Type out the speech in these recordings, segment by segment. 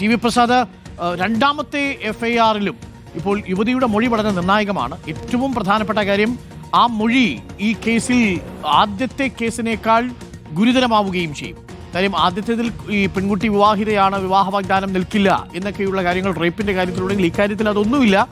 T V Prasad രണ്ടാമത്തെ F I ആറിലും ഇപ്പോൾ യുവതിയുടെ മൊഴി വളരെ നിർണായകമാണ്. ഏറ്റവും പ്രധാനപ്പെട്ട കാര്യം ആ മൊഴി ഈ കേസിൽ ആദ്യത്തെ കേസിനേക്കാൾ ഗുരുതരമാവുകയും ചെയ്യും. കാര്യം ആദ്യത്തേതിൽ ഈ പെൺകുട്ടി വിവാഹിതയാണ് വിവാഹ വാഗ്ദാനം നിൽക്കില്ല എന്നൊക്കെയുള്ള കാര്യങ്ങൾ റേപ്പിന്റെ കാര്യത്തിലുണ്ടെങ്കിൽ ഇക്കാര്യത്തിൽ അതൊന്നുമില്ല.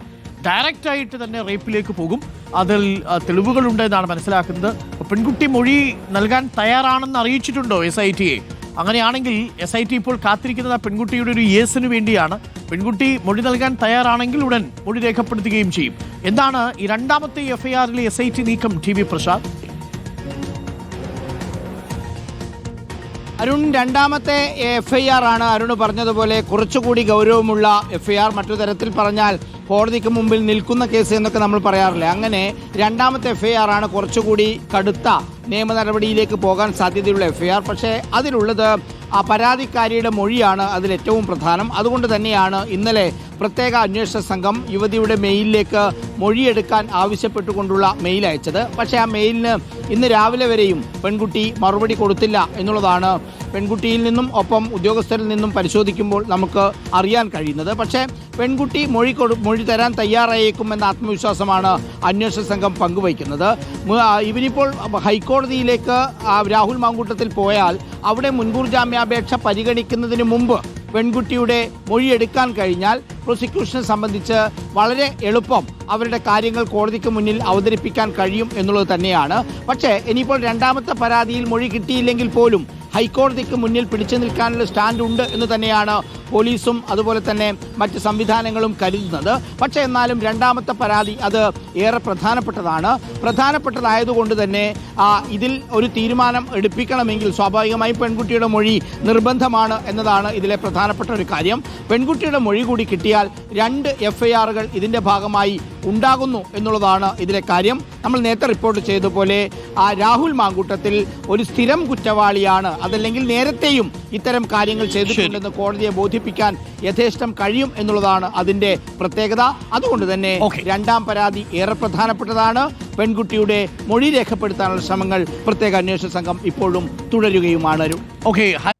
ഡയറക്റ്റ് ആയിട്ട് തന്നെ റേപ്പിലേക്ക് പോകും. അതിൽ തെളിവുകളുണ്ട് എന്നാണ് മനസ്സിലാക്കുന്നത്. പെൺകുട്ടി മൊഴി നൽകാൻ തയ്യാറാണെന്ന് അറിയിച്ചിട്ടുണ്ടോ എസ് ഐ ടിയെ? അങ്ങനെയാണെങ്കിൽ എസ് ഐ ടി ഇപ്പോൾ കാത്തിരിക്കുന്നത് ആ പെൺകുട്ടിയുടെ ഒരു യേസിന് വേണ്ടിയാണ്. പെൺകുട്ടി മൊഴി നൽകാൻ തയ്യാറാണെങ്കിൽ ഉടൻ മൊഴി രേഖപ്പെടുത്തുകയും ചെയ്യും. എന്താണ് ഈ രണ്ടാമത്തെ എഫ്ഐആറിലെ എസ് ഐ ടി നീക്കം ടി വി പ്രസാദ് അരുൺ രണ്ടാമത്തെ എഫ് ഐ ആർ ആണ്. അരുൺ പറഞ്ഞതുപോലെ കുറച്ചുകൂടി ഗൗരവമുള്ള എഫ് ഐ ആർ മറ്റു തരത്തിൽ പറഞ്ഞാൽ കോടതിക്ക് മുമ്പിൽ നിൽക്കുന്ന കേസ് എന്നൊക്കെ നമ്മൾ പറയാറില്ല. അങ്ങനെ രണ്ടാമത്തെ എഫ് ഐ ആർ ആണ് കുറച്ചുകൂടി കടുത്ത നിയമ നടപടിയിലേക്ക് പോകാൻ സാധ്യതയുള്ള എഫ് ഐ ആർ പക്ഷേ അതിലുള്ളത് ആ പരാതിക്കാരിയുടെ മൊഴിയാണ് അതിൽ ഏറ്റവും പ്രധാനം. അതുകൊണ്ട് തന്നെയാണ് ഇന്നലെ പ്രത്യേക അന്വേഷണ സംഘം യുവതിയുടെ മെയിലിലേക്ക് മൊഴിയെടുക്കാൻ ആവശ്യപ്പെട്ടുകൊണ്ടുള്ള മെയിൽ അയച്ചത്. പക്ഷേ ആ മെയിലിന് ഇന്ന് രാവിലെ വരെയും പെൺകുട്ടി മറുപടി കൊടുത്തില്ല എന്നുള്ളതാണ് പെൺകുട്ടിയിൽ നിന്നും ഒപ്പം ഉദ്യോഗസ്ഥരിൽ നിന്നും പരിശോധിക്കുമ്പോൾ നമുക്ക് അറിയാൻ കഴിയുന്നത്. പക്ഷേ പെൺകുട്ടി മൊഴി കൊടു മൊഴി തരാൻ തയ്യാറായേക്കുമെന്ന ആത്മവിശ്വാസമാണ് അന്വേഷണ സംഘം പങ്കുവയ്ക്കുന്നത്. ഇവരിപ്പോൾ ഹൈക്കോടതിയിലേക്ക് രാഹുൽ മാങ്കൂട്ടത്തിൽ പോയാൽ അവിടെ മുൻകൂർ ജാമ്യാപേക്ഷ പരിഗണിക്കുന്നതിന് മുമ്പ് പെൺകുട്ടിയുടെ മൊഴിയെടുക്കാൻ കഴിഞ്ഞാൽ പ്രോസിക്യൂഷനെ സംബന്ധിച്ച് വളരെ എളുപ്പം അവരുടെ കാര്യങ്ങൾ കോടതിക്ക് മുന്നിൽ അവതരിപ്പിക്കാൻ കഴിയും എന്നുള്ളത് തന്നെയാണ്. പക്ഷേ ഇനിയിപ്പോൾ രണ്ടാമത്തെ പരാതിയിൽ മൊഴി കിട്ടിയില്ലെങ്കിൽ പോലും ഹൈക്കോടതിക്ക് മുന്നിൽ പിടിച്ചു നിൽക്കാനുള്ള സ്റ്റാൻഡ് ഉണ്ട് എന്ന് തന്നെയാണ് പോലീസും അതുപോലെ തന്നെ മറ്റ് സംവിധാനങ്ങളും കരുതുന്നത്. പക്ഷേ എന്നാലും രണ്ടാമത്തെ പരാതി അത് ഏറെ പ്രധാനപ്പെട്ടതാണ്. പ്രധാനപ്പെട്ടതായതുകൊണ്ട് തന്നെ ഇതിൽ ഒരു തീരുമാനം എടുപ്പിക്കണമെങ്കിൽ സ്വാഭാവികമായും പെൺകുട്ടിയുടെ മൊഴി നിർബന്ധമാണ് എന്നതാണ് ഇതിലെ പ്രധാനപ്പെട്ട ഒരു കാര്യം. പെൺകുട്ടിയുടെ മൊഴി കൂടി കിട്ടിയാൽ രണ്ട് എഫ്ഐആറുകൾ ഇതിന്റെ ഭാഗമായി ഉണ്ടാകുന്നു എന്നുള്ളതാണ് ഇതിലെ കാര്യം. നമ്മൾ നേരത്തെ റിപ്പോർട്ട് ചെയ്തതുപോലെ ആ രാഹുൽ മാങ്കൂട്ടത്തിൽ ഒരു സ്ഥിരം കുറ്റവാളിയാണ്. അതല്ലെങ്കിൽ നേരത്തെയും ഇത്തരം കാര്യങ്ങൾ ചെയ്തിട്ടുണ്ടെന്ന് കോടതിയെ ബോധിപ്പിക്കാൻ യഥേഷ്ടം കഴിയും എന്നുള്ളതാണ് അതിന്റെ പ്രത്യേകത. അതുകൊണ്ട് തന്നെ രണ്ടാം പരാതി ഏറെ പ്രധാനപ്പെട്ടതാണ്. പെൺകുട്ടിയുടെ മൊഴി രേഖപ്പെടുത്താനുള്ള ശ്രമങ്ങൾ പ്രത്യേക അന്വേഷണ സംഘം ഇപ്പോഴും തുടരുകയുമാണ്. ഓക്കെ